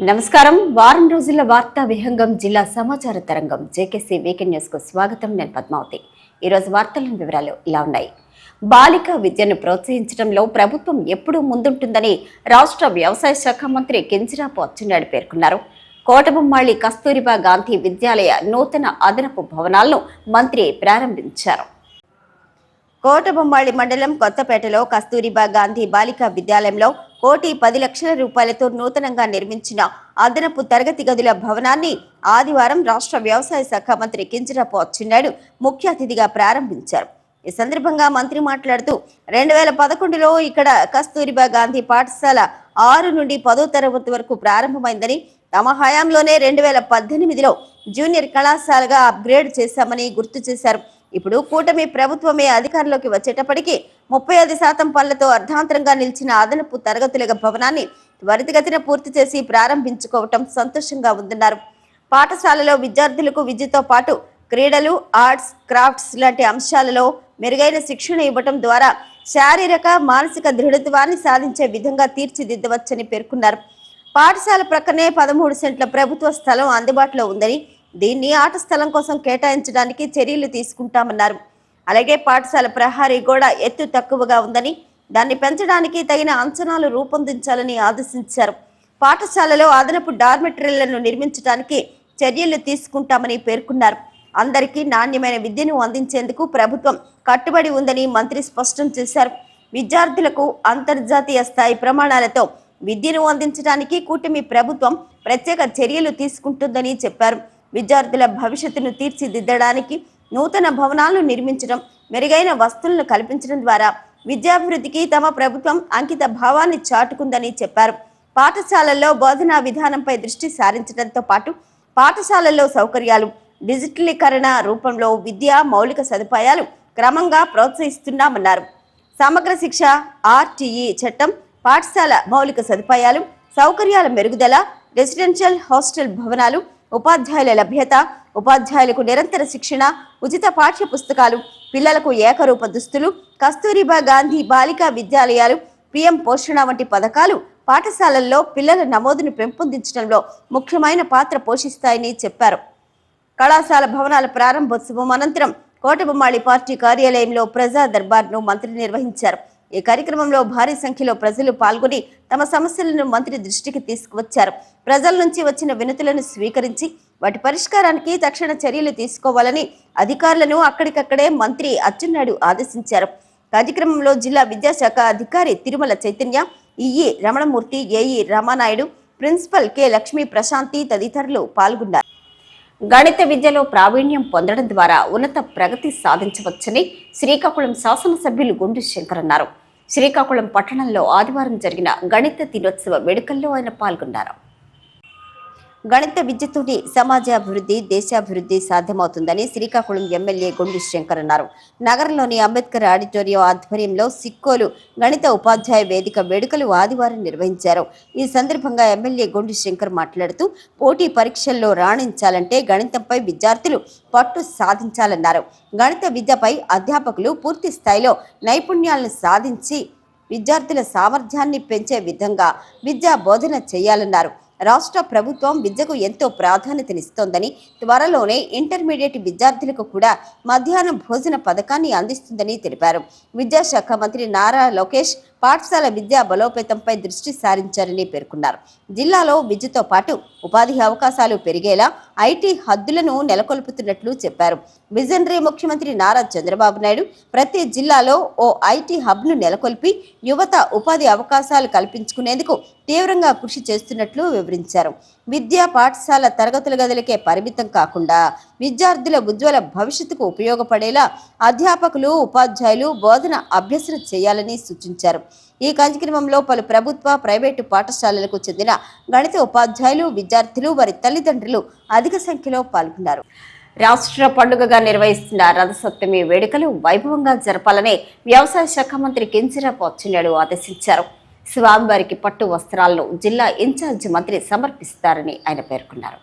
నమస్కారం. వారం రోజుల వార్తా విహంగం జిల్లా సమాచార తరంగం జేకేసీ వీకెండ్ న్యూస్కు స్వాగతం. నేను పద్మావతి. ఈరోజు వార్తల వివరాలు ఇలా ఉన్నాయి. బాలిక విద్యను ప్రోత్సహించడంలో ప్రభుత్వం ఎప్పుడూ ముందుంటుందని రాష్ట్ర వ్యవసాయ శాఖ మంత్రి కింజరాపు అచ్చెన్నాయుడు పేర్కొన్నారు. కోటబొమ్మాళి కస్తూరిబా గాంధీ విద్యాలయ నూతన అదనపు భవనాలను మంత్రి ప్రారంభించారు. కోటబొమ్మాళి మండలం కొత్తపేటలో కస్తూరిబా గాంధీ బాలికా విద్యాలయంలో కోటి పది లక్షల రూపాయలతో నూతనంగా నిర్మించిన అదనపు తరగతి గదుల భవనాన్ని ఆదివారం రాష్ట్ర వ్యవసాయ శాఖ మంత్రి కింజరాపు అచ్చెన్నాయుడు ముఖ్య అతిథిగా ప్రారంభించారు. ఈ సందర్భంగా మంత్రి మాట్లాడుతూ రెండు వేల పదకొండులో ఇక్కడ కస్తూరిబా గాంధీ పాఠశాల ఆరు నుండి పదో తరగతి వరకు ప్రారంభమైందని తమ హయాంలోనే రెండు వేల పద్దెనిమిదిలో జూనియర్ కళాశాలగా అప్గ్రేడ్ చేశామని గుర్తు చేశారు. ఇప్పుడు కూటమి ప్రభుత్వమే అధికారంలోకి వచ్చేటప్పటికీ ముప్పై ఐదు శాతం పనులతో అర్ధాంతరంగా నిలిచిన అదనపు తరగతుల భవనాన్ని త్వరితగతిన పూర్తి చేసి ప్రారంభించుకోవటం సంతోషంగా ఉందన్నారు. పాఠశాలలో విద్యార్థులకు విద్యతో పాటు క్రీడలు ఆర్ట్స్ క్రాఫ్ట్స్ లాంటి అంశాలలో మెరుగైన శిక్షణ ఇవ్వటం ద్వారా శారీరక మానసిక దృఢత్వాన్ని సాధించే విధంగా తీర్చిదిద్దవచ్చని పేర్కొన్నారు. పాఠశాల ప్రక్కనే పదమూడు సెంట్ల ప్రభుత్వ స్థలం అందుబాటులో ఉందని దీన్ని ఆట స్థలం కోసం కేటాయించడానికి చర్యలు తీసుకుంటామన్నారు. అలాగే పాఠశాల ప్రహారీ గోడ ఎత్తు తక్కువగా ఉందని దాన్ని పెంచడానికి తగిన అంచనాలు రూపొందించాలని ఆదేశించారు. పాఠశాలలో అదనపు డార్మెటరీలను నిర్మించడానికి చర్యలు తీసుకుంటామని పేర్కొన్నారు. అందరికీ నాణ్యమైన విద్యను అందించేందుకు ప్రభుత్వం కట్టుబడి ఉందని మంత్రి స్పష్టం చేశారు. విద్యార్థులకు అంతర్జాతీయ స్థాయి ప్రమాణాలతో విద్యను అందించడానికి కూటమి ప్రభుత్వం ప్రత్యేక చర్యలు తీసుకుంటుందని చెప్పారు. విద్యార్థుల భవిష్యత్తును తీర్చిదిద్దడానికి నూతన భవనాలను నిర్మించడం మెరుగైన వస్తువులను కల్పించడం ద్వారా విద్యాభివృద్ధికి తమ ప్రభుత్వం అంకిత భావాన్ని చాటుకుందని చెప్పారు. పాఠశాలల్లో బోధనా విధానంపై దృష్టి సారించడంతో పాటు పాఠశాలల్లో సౌకర్యాలు డిజిటలీకరణ రూపంలో విద్యా మౌలిక సదుపాయాలు క్రమంగా ప్రోత్సహిస్తున్నామన్నారు. సమగ్ర శిక్ష ఆర్టీఈ చట్టం పాఠశాల మౌలిక సదుపాయాలు సౌకర్యాల మెరుగుదల రెసిడెన్షియల్ హాస్టల్ భవనాలు ఉపాధ్యాయుల లభ్యత ఉపాధ్యాయులకు నిరంతర శిక్షణ ఉచిత పాఠ్య పుస్తకాలు పిల్లలకు ఏకరూప దుస్తులు కస్తూరిబా గాంధీ బాలికా విద్యాలయాలు పిఎం పోషణ వంటి పథకాలు పాఠశాలల్లో పిల్లల నమోదును పెంపొందించడంలో ముఖ్యమైన పాత్ర పోషిస్తాయని చెప్పారు. కళాశాల భవనాల ప్రారంభోత్సవం అనంతరం కోటబొమ్మాళి పార్టీ కార్యాలయంలో ప్రజా దర్బార్ను మంత్రి నిర్వహించారు. ఈ కార్యక్రమంలో భారీ సంఖ్యలో ప్రజలు పాల్గొని తమ సమస్యలను మంత్రి దృష్టికి తీసుకువచ్చారు. ప్రజల నుంచి వచ్చిన వినతులను స్వీకరించి వాటి పరిష్కారానికి తక్షణ చర్యలు తీసుకోవాలని అధికారులను అక్కడికక్కడే మంత్రి అచ్చెన్నాయుడు ఆదేశించారు. కార్యక్రమంలో జిల్లా విద్యాశాఖ అధికారి Tirumala Chaitanya EE Ramanamurthy AE Ramanaidu principal K Lakshmi Prashanthi తదితరులు పాల్గొన్నారు. గణిత విద్యలో ప్రావీణ్యం పొందడం ద్వారా ఉన్నత ప్రగతి సాధించవచ్చని శ్రీకాకుళం శాసనసభ్యులు గుండు శంకర్ అన్నారు. శ్రీకాకుళం పట్టణంలో ఆదివారం జరిగిన గణిత దినోత్సవ వేడుకల్లో ఆయన పాల్గొన్నారు. గణిత విద్యతోనే సమాజాభివృద్ధి దేశాభివృద్ధి సాధ్యమవుతుందని శ్రీకాకుళం ఎమ్మెల్యే గుండు శంకర్ అన్నారు. నగరంలోని అంబేద్కర్ ఆడిటోరియం ఆధ్వర్యంలో సిక్కోలు గణిత ఉపాధ్యాయ వేదిక వేడుకలు ఆదివారం నిర్వహించారు. ఈ సందర్భంగా ఎమ్మెల్యే గుండు శంకర్ మాట్లాడుతూ పోటీ పరీక్షల్లో రాణించాలంటే గణితంపై విద్యార్థులు పట్టు సాధించాలన్నారు. గణిత విద్యపై అధ్యాపకులు పూర్తి స్థాయిలో నైపుణ్యాలను సాధించి విద్యార్థుల సామర్థ్యాన్ని పెంచే విధంగా విద్యా బోధన చేయాలన్నారు. రాష్ట్ర ప్రభుత్వం విద్యకు ఎంతో ప్రాధాన్యతనిస్తోందని త్వరలోనే ఇంటర్మీడియట్ విద్యార్థులకు కూడా మధ్యాహ్నం భోజన పథకాన్ని అందిస్తుందని తెలిపారు. విద్యాశాఖ మంత్రి నారా లోకేష్ పాఠశాల విద్యా బలోపేతంపై దృష్టి సారించారని పేర్కొన్నారు. జిల్లాలో విద్యతో పాటు ఉపాధి అవకాశాలు పెరిగేలా ఐటీ హద్దులను నెలకొల్పుతున్నట్లు చెప్పారు. విజనరీ ముఖ్యమంత్రి నారా చంద్రబాబు నాయుడు ప్రతి జిల్లాలో ఓ ఐటీ హబ్ను నెలకొల్పి యువత ఉపాధి అవకాశాలు కల్పించుకునేందుకు తీవ్రంగా కృషి చేస్తున్నట్లు వివరించారు. విద్యా పాఠశాల తరగతుల గదులకే పరిమితం కాకుండా విద్యార్థుల ఉజ్వల భవిష్యత్తుకు ఉపయోగపడేలా అధ్యాపకులు ఉపాధ్యాయులు బోధన అభ్యసన చేయాలని సూచించారు. ఈ కార్యక్రమంలో పలు ప్రభుత్వ ప్రైవేటు పాఠశాలలకు చెందిన గణిత ఉపాధ్యాయులు విద్యార్థులు వారి తల్లిదండ్రులు అధిక సంఖ్యలో పాల్గొన్నారు. రాష్ట్ర పండుగగా నిర్వహిస్తున్న రథసప్తమి వేడుకలు వైభవంగా జరపాలని వ్యవసాయ శాఖ మంత్రి కింజరాపు అచ్చెన్నాయుడు ఆదేశించారు. స్వామివారికి పట్టు వస్త్రాలను జిల్లా ఇన్ఛార్జ్ మంత్రి సమర్పిస్తారని ఆయన పేర్కొన్నారు.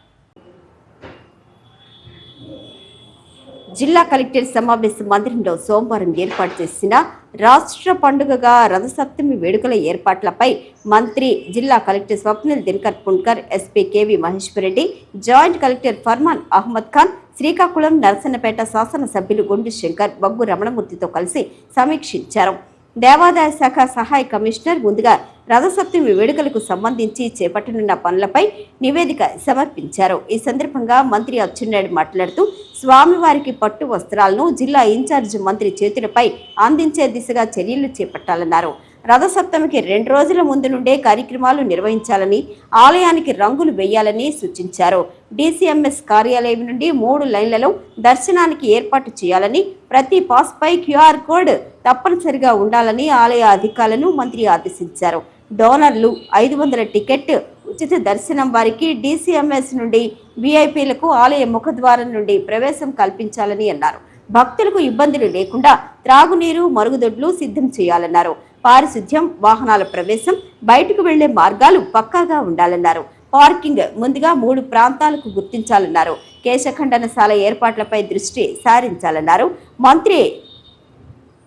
జిల్లా కలెక్టర్ సమావేశ మందిరంలో సోమవారం ఏర్పాటు చేసిన రాష్ట్ర పండుగగా రథసప్తమి వేడుకల ఏర్పాట్లపై మంత్రి జిల్లా collector Swapnil Dinakar Pundkar SP KV Maheswara Reddy joint collector Farman Ahmed Khan Srikakulam Narasannapeta శాసనసభ్యులు గుండు శంకర్ బొగ్గు రమణమూర్తితో కలిసి సమీక్షించారు. దేవాదాయ శాఖ సహాయ కమిషనర్ ముందుగా రథసప్తమి వేడుకలకు సంబంధించి చేపట్టనున్న పనులపై నివేదిక సమర్పించారు. ఈ సందర్భంగా మంత్రి అచ్చెన్నాయుడు మాట్లాడుతూ స్వామివారికి పట్టు వస్త్రాలను జిల్లా ఇన్ఛార్జ్ మంత్రి చేతులపై అందించే దిశగా చర్యలు చేపట్టాలన్నారు. రథసప్తమికి రెండు రోజుల ముందు నుండే కార్యక్రమాలు నిర్వహించాలని ఆలయానికి రంగులు వేయాలని సూచించారు. డీసీఎంఎస్ కార్యాలయం నుండి మూడు లైన్లలో దర్శనానికి ఏర్పాటు చేయాలని ప్రతి పాస్పై క్యూఆర్ కోడ్ తప్పనిసరిగా ఉండాలని ఆలయ అధికారులను మంత్రి ఆదేశించారు. డోనర్లు ఐదు వందల టికెట్ ఉచిత దర్శనం వారికి డీసీఎంఎస్ నుండి వీఐపీలకు ఆలయ ముఖద్వారం నుండి ప్రవేశం కల్పించాలని అన్నారు. భక్తులకు ఇబ్బందులు లేకుండా త్రాగునీరు మరుగుదొడ్లు సిద్ధం చేయాలన్నారు. పారిశుద్ధ్యం వాహనాల ప్రవేశం బయటకు వెళ్ళే మార్గాలు పక్కాగా ఉండాలన్నారు. పార్కింగ్ ముందుగా మూడు ప్రాంతాలకు గుర్తించాలన్నారు. కేశఖండనశాల ఏర్పాట్లపై దృష్టి సారించాలన్నారు. మంత్రి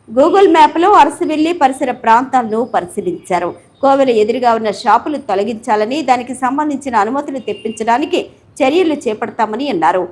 గూగుల్ మ్యాప్లో అరసవెల్లి పరిసర ప్రాంతాలను పరిశీలించారు. కోవెల ఎదురుగా ఉన్న షాపులు తొలగించాలని దానికి సంబంధించిన అనుమతులు తెప్పించడానికి చర్యలు చేపడతామని అన్నారు.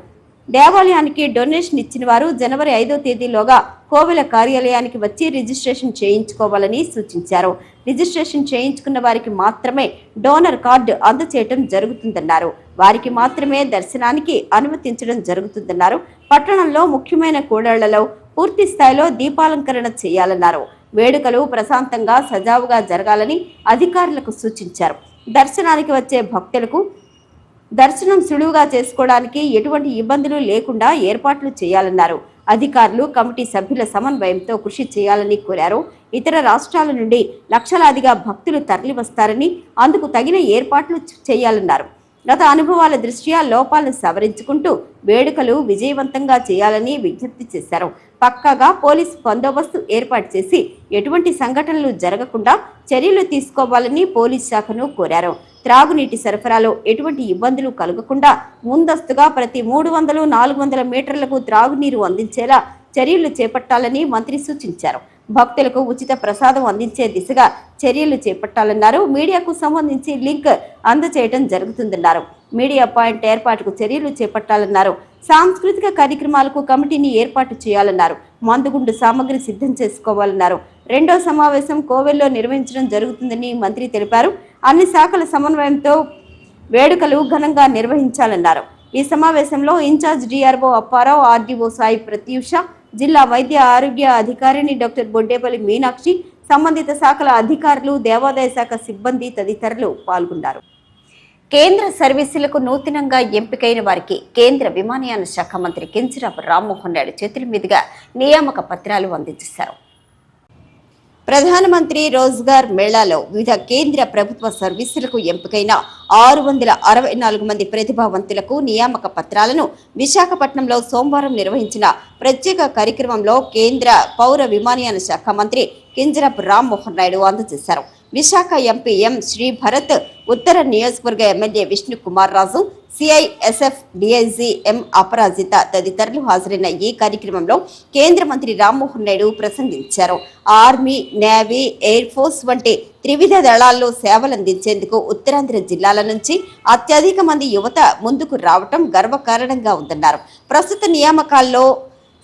దేవాలయానికి డొనేషన్ ఇచ్చిన వారు జనవరి ఐదో తేదీలోగా కోవెల కార్యాలయానికి వచ్చి రిజిస్ట్రేషన్ చేయించుకోవాలని సూచించారు. రిజిస్ట్రేషన్ చేయించుకున్న వారికి మాత్రమే డోనర్ కార్డు అందచేయటం జరుగుతుందన్నారు. వారికి మాత్రమే దర్శనానికి అనుమతించడం జరుగుతుందన్నారు. పట్టణంలో ముఖ్యమైన కూడళ్ళలో పూర్తి స్థాయిలో దీపాలంకరణ చేయాలన్నారు. వేడుకలు ప్రశాంతంగా సజావుగా జరగాలని అధికారులకు సూచించారు. దర్శనానికి వచ్చే భక్తులకు దర్శనం సులువుగా చేసుకోవడానికి ఎటువంటి ఇబ్బందులు లేకుండా ఏర్పాట్లు చేయాలన్నారు. అధికారులు కమిటీ సభ్యుల సమన్వయంతో కృషి చేయాలని కోరారు. ఇతర రాష్ట్రాల నుండి లక్షలాదిగా భక్తులు తరలివస్తారని అందుకు తగిన ఏర్పాట్లు చేయాలన్నారు. గత అనుభవాల దృష్ట్యా లోపాలను సవరించుకుంటూ వేడుకలు విజయవంతంగా చేయాలని విజ్ఞప్తి చేశారు. పక్కాగా పోలీస్ బందోబస్తు ఏర్పాటు చేసి ఎటువంటి సంఘటనలు జరగకుండా చర్యలు తీసుకోవాలని పోలీస్ శాఖను కోరారు. త్రాగునీటి సరఫరాలో ఎటువంటి ఇబ్బందులు కలగకుండా ముందస్తుగా ప్రతి మూడు వందలు నాలుగు వందల మీటర్లకు త్రాగునీరు అందించేలా చర్యలు చేపట్టాలని మంత్రి సూచించారు. భక్తులకు ఉచిత ప్రసాదం అందించే దిశగా చర్యలు చేపట్టాలన్నారు. మీడియాకు సంబంధించి లింక్ అందచేయడం జరుగుతుందన్నారు. మీడియా పాయింట్ ఏర్పాటుకు చర్యలు చేపట్టాలన్నారు. సాంస్కృతిక కార్యక్రమాలకు కమిటీని ఏర్పాటు చేయాలన్నారు. మందుగుండు సామగ్రి సిద్ధం చేసుకోవాలన్నారు. రెండో సమావేశం కోవెల్లో నిర్వహించడం జరుగుతుందని మంత్రి తెలిపారు. అన్ని శాఖల సమన్వయంతో వేడుకలు ఘనంగా నిర్వహించాలన్నారు. ఈ సమావేశంలో in charge DRO Apparao RDO Sai Prathyusha జిల్లా వైద్య ఆరోగ్య అధికారిని డాక్టర్ బొడ్డేపల్లి మీనాక్షి సంబంధిత శాఖల అధికారులు దేవాదాయ శాఖ సిబ్బంది తదితరులు పాల్గొన్నారు. కేంద్ర సర్వీసులకు నూతనంగా ఎంపికైన వారికి కేంద్ర విమానయాన శాఖ మంత్రి కింజరాపు రామ్మోహన్ నాయుడు చేతుల మీదుగా నియామక పత్రాలు అందించేశారు ప్రధానమంత్రి రోజ్గార్ మేళాలో వివిధ కేంద్ర ప్రభుత్వ సర్వీసులకు ఎంపికైన ఆరు వందల అరవై నాలుగు మంది ప్రతిభావంతులకు నియామక పత్రాలను విశాఖపట్నంలో సోమవారం నిర్వహించిన ప్రత్యేక కార్యక్రమంలో కేంద్ర పౌర విమానయాన శాఖ మంత్రి కింజరపు రామ్మోహన్ నాయుడు అందజేశారు. విశాఖ ఎంపీ ఎం శ్రీ భరత్ ఉత్తర నియోజకవర్గ MLA Vishnu Kumar Raju CISF DIG M Aparajitha తదితరులు హాజరైన ఈ కార్యక్రమంలో కేంద్ర మంత్రి రామ్మోహన్ నాయుడు ప్రసంగించారు. ఆర్మీ నేవీ ఎయిర్ ఫోర్స్ వంటి త్రివిధ దళాల్లో సేవలందించేందుకు ఉత్తరాంధ్ర జిల్లాల నుంచి అత్యధిక మంది యువత ముందుకు రావటం గర్వకారణంగా ఉందన్నారు. ప్రస్తుత నియామకాల్లో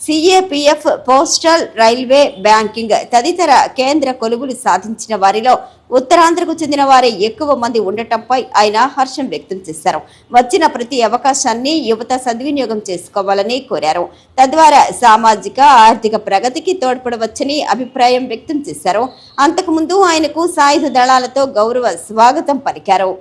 సిఏపిఎఫ్ పోస్టల్ రైల్వే బ్యాంకింగ్ తదితర కేంద్ర కొలువులు సాధించిన వారిలో ఉత్తరాంధ్రకు చెందిన వారే ఎక్కువ మంది ఉండటంపై ఆయన హర్షం వ్యక్తం చేశారు. వచ్చిన ప్రతి అవకాశాన్ని యువత సద్వినియోగం చేసుకోవాలని కోరారు. తద్వారా సామాజిక ఆర్థిక ప్రగతికి తోడ్పడవచ్చని అభిప్రాయం వ్యక్తం చేశారు. అంతకుముందు ఆయనకు సాయుధ దళాలతో గౌరవ స్వాగతం పలికారు.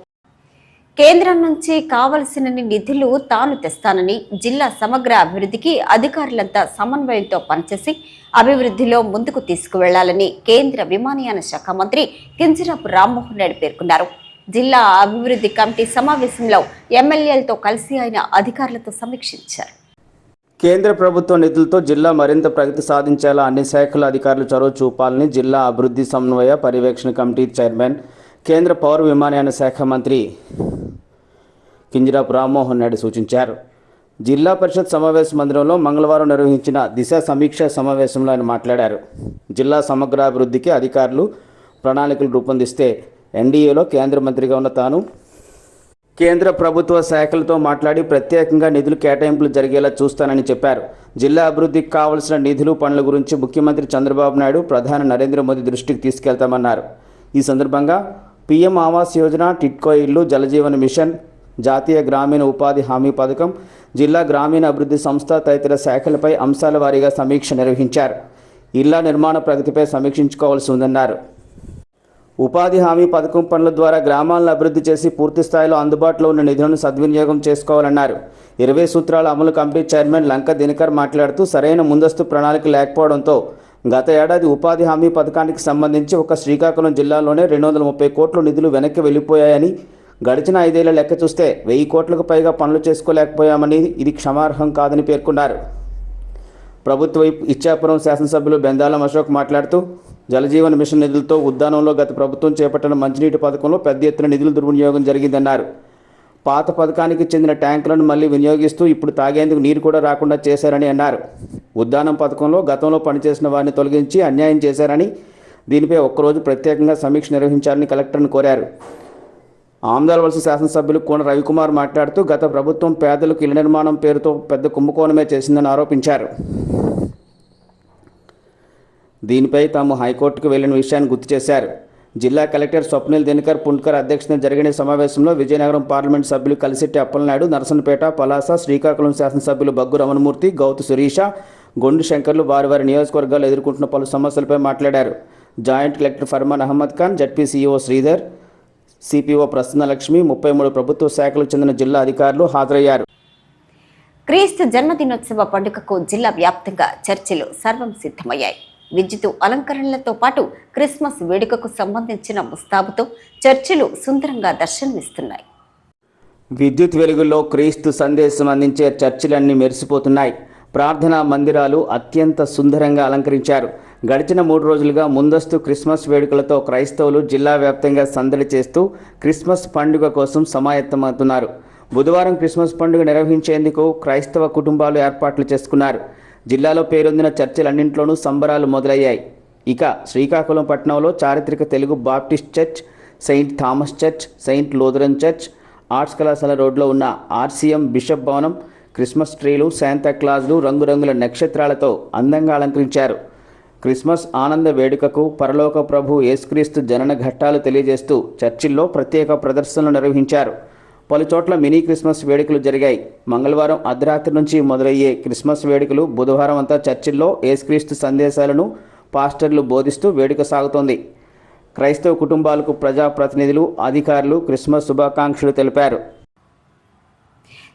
కేంద్రం నుంచి కావలసిన నిధులు తాను తెస్తానని జిల్లా సమగ్ర అభివృద్ధికి అధికారులంతా సమన్వయంతో పనిచేసి అభివృద్ధిలో ముందుకు తీసుకువెళ్ళాలని కేంద్ర విమానయాన శాఖ మంత్రి కింజరాపు రామ్మోహన్ రెడ్డి పేర్కొన్నారు. జిల్లా అభివృద్ధి కమిటీ సమావేశంలో ఎమ్మెల్యేలతో కలిసి ఆయన అధికారులతో సమీక్షించారు. కేంద్ర ప్రభుత్వ నిధులతో జిల్లా మరింత ప్రగతి సాధించేలా అన్ని శాఖల అధికారులు చొరవ చూపాలని జిల్లా అభివృద్ధి సమన్వయ పర్యవేక్షణ కమిటీ చైర్మన్ కేంద్ర పౌర విమానయాన శాఖ మంత్రి కింజరాపు రామ్మోహన్ నాయుడు సూచించారు. జిల్లా పరిషత్ సమావేశ మందిరంలో మంగళవారం నిర్వహించిన దిశ సమీక్ష సమావేశంలో ఆయన మాట్లాడారు. జిల్లా సమగ్రాభివృద్ధికి అధికారులు ప్రణాళికలు రూపొందిస్తే ఎన్డీఏలో కేంద్ర మంత్రిగా ఉన్న తాను కేంద్ర ప్రభుత్వ శాఖలతో మాట్లాడి ప్రత్యేకంగా నిధులు కేటాయింపులు జరిగేలా చూస్తానని చెప్పారు. జిల్లా అభివృద్ధికి కావలసిన నిధులు పనుల గురించి ముఖ్యమంత్రి చంద్రబాబు నాయుడు ప్రధాని నరేంద్ర మోదీ దృష్టికి తీసుకెళ్తామన్నారు. ఈ సందర్భంగా పీఎం ఆవాస్ యోజన టిట్కో ఇల్లు జలజీవన్ మిషన్ జాతీయ గ్రామీణ ఉపాధి హామీ పథకం జిల్లా గ్రామీణ అభివృద్ధి సంస్థ తదితర శాఖలపై అంశాల వారీగా సమీక్ష నిర్వహించారు. ఇళ్ళ నిర్మాణ ప్రగతిపై సమీక్షించుకోవాల్సి ఉందన్నారు ఉపాధి హామీ పథకం పనుల ద్వారా గ్రామాలను అభివృద్ధి చేసి పూర్తి స్థాయిలో అందుబాటులో ఉన్న నిధులను సద్వినియోగం చేసుకోవాలన్నారు. ఇరవై సూత్రాల అమలు కమిటీ చైర్మన్ లంక దినకర్ మాట్లాడుతూ సరైన ముందస్తు ప్రణాళిక లేకపోవడంతో గత ఏడాది ఉపాధి హామీ పథకానికి సంబంధించి ఒక శ్రీకాకుళం జిల్లాలోనే రెండు వందల ముప్పై కోట్ల నిధులు వెనక్కి వెళ్ళిపోయాయని గడిచిన ఐదేళ్ళ లెక్క చూస్తే వెయ్యి కోట్లకు పైగా పనులు చేసుకోలేకపోయామని ఇది క్షమార్హం కాదని పేర్కొన్నారు. ప్రభుత్వ ఇచ్చాపురం శాసనసభ్యులు బెందాలం అశోక్ మాట్లాడుతూ జలజీవన్ మిషన్ నిధులతో ఉద్దానంలో గత ప్రభుత్వం చేపట్టిన మంచినీటి పథకంలో పెద్ద ఎత్తున నిధులు దుర్వినియోగం జరిగిందన్నారు. పాత పథకానికి చెందిన ట్యాంకులను మళ్ళీ వినియోగిస్తూ ఇప్పుడు తాగేందుకు నీరు కూడా రాకుండా చేశారని అన్నారు. ఉద్దానం పథకంలో గతంలో పనిచేసిన వారిని తొలగించి అన్యాయం చేశారని దీనిపై ఒక్కరోజు ప్రత్యేకంగా సమీక్ష నిర్వహించాలని కలెక్టర్ను కోరారు. ఆమ్దాలవలస శాసనసభ్యులు కోన రవికుమార్ మాట్లాడుతూ గత ప్రభుత్వం పేదలకు ఇళ్ళ నిర్మాణం పేరుతో పెద్ద కుంభకోణమే చేసిందని ఆరోపించారు. దీనిపై తాము హైకోర్టుకు వెళ్ళిన విషయాన్ని గుర్తు చేశారు. జిల్లా కలెక్టర్ స్వప్నిల్ దినకర్ పుండ్కర్ అధ్యక్షతన జరిగిన సమావేశంలో విజయనగరం పార్లమెంట్ సభ్యులు కలిశెట్టి అప్పలనాయుడు నరసనపేట పలాస శ్రీకాకుళం శాసనసభ్యులు బగ్గు రమణమూర్తి గౌతు సురీష గొండు శంకర్లు వారి వారి నియోజకవర్గాలు ఎదుర్కొంటున్న పలు సమస్యలపై మాట్లాడారు. Joint collector Farman Ahmed Khan ZP CEO Sridhar CPO Prasanna Lakshmi ముప్పై మూడు ప్రభుత్వ శాఖలకు చెందిన జిల్లా అధికారులు హాజరయ్యారు. క్రీస్తు జన్మదినోత్సవ పండుగకు జిల్లా వ్యాప్తంగా చర్చిలు సర్వం సిద్ధమయ్యాయి. విద్యుత్ అలంకరణలతో పాటు క్రిస్మస్ వేడుకకు సంబంధించిన ముస్తాబుతో చర్చిలు సుందరంగా దర్శనమిస్తున్నాయి. విద్యుత్ వెలుగుల్లో క్రీస్తు సందేశం అందించే చర్చిలన్నీ మెరిసిపోతున్నాయి. ప్రార్థనా మందిరాలు అత్యంత సుందరంగా అలంకరించారు. గడిచిన మూడు రోజులుగా ముందస్తు క్రిస్మస్ వేడుకలతో క్రైస్తవులు జిల్లా వ్యాప్తంగా సందడి చేస్తూ క్రిస్మస్ పండుగ కోసం సమాయత్తమవుతున్నారు. బుధవారం క్రిస్మస్ పండుగ నిర్వహించేందుకు క్రైస్తవ కుటుంబాలు ఏర్పాట్లు చేసుకున్నారు. జిల్లాలో పేరొందిన చర్చిలన్నింటిలోనూ సంబరాలు మొదలయ్యాయి. ఇక శ్రీకాకుళం పట్టణంలో చారిత్రక Telugu Baptist church saint Thomas church saint Lutheran church arts కళాశాల రోడ్లో ఉన్న ఆర్సీఎం బిషప్ భవనం క్రిస్మస్ ట్రీలు శాంతాక్లాజ్లు రంగురంగుల నక్షత్రాలతో అందంగా అలంకరించారు. క్రిస్మస్ ఆనంద వేడుకకు పరలోక ప్రభు యేసుక్రీస్తు జనన ఘట్టాలు తెలియజేస్తూ చర్చిల్లో ప్రత్యేక ప్రదర్శనలు నిర్వహించారు. పలుచోట్ల మినీ క్రిస్మస్ వేడుకలు జరిగాయి. మంగళవారం అర్ధరాత్రి నుంచి మొదలయ్యే క్రిస్మస్ వేడుకలు బుధవారం అంతా చర్చిల్లో యేసుక్రీస్తు సందేశాలను పాస్టర్లు బోధిస్తూ వేడుక సాగుతోంది. క్రైస్తవ కుటుంబాలకు ప్రజాప్రతినిధులు అధికారులు క్రిస్మస్ శుభాకాంక్షలు తెలిపారు.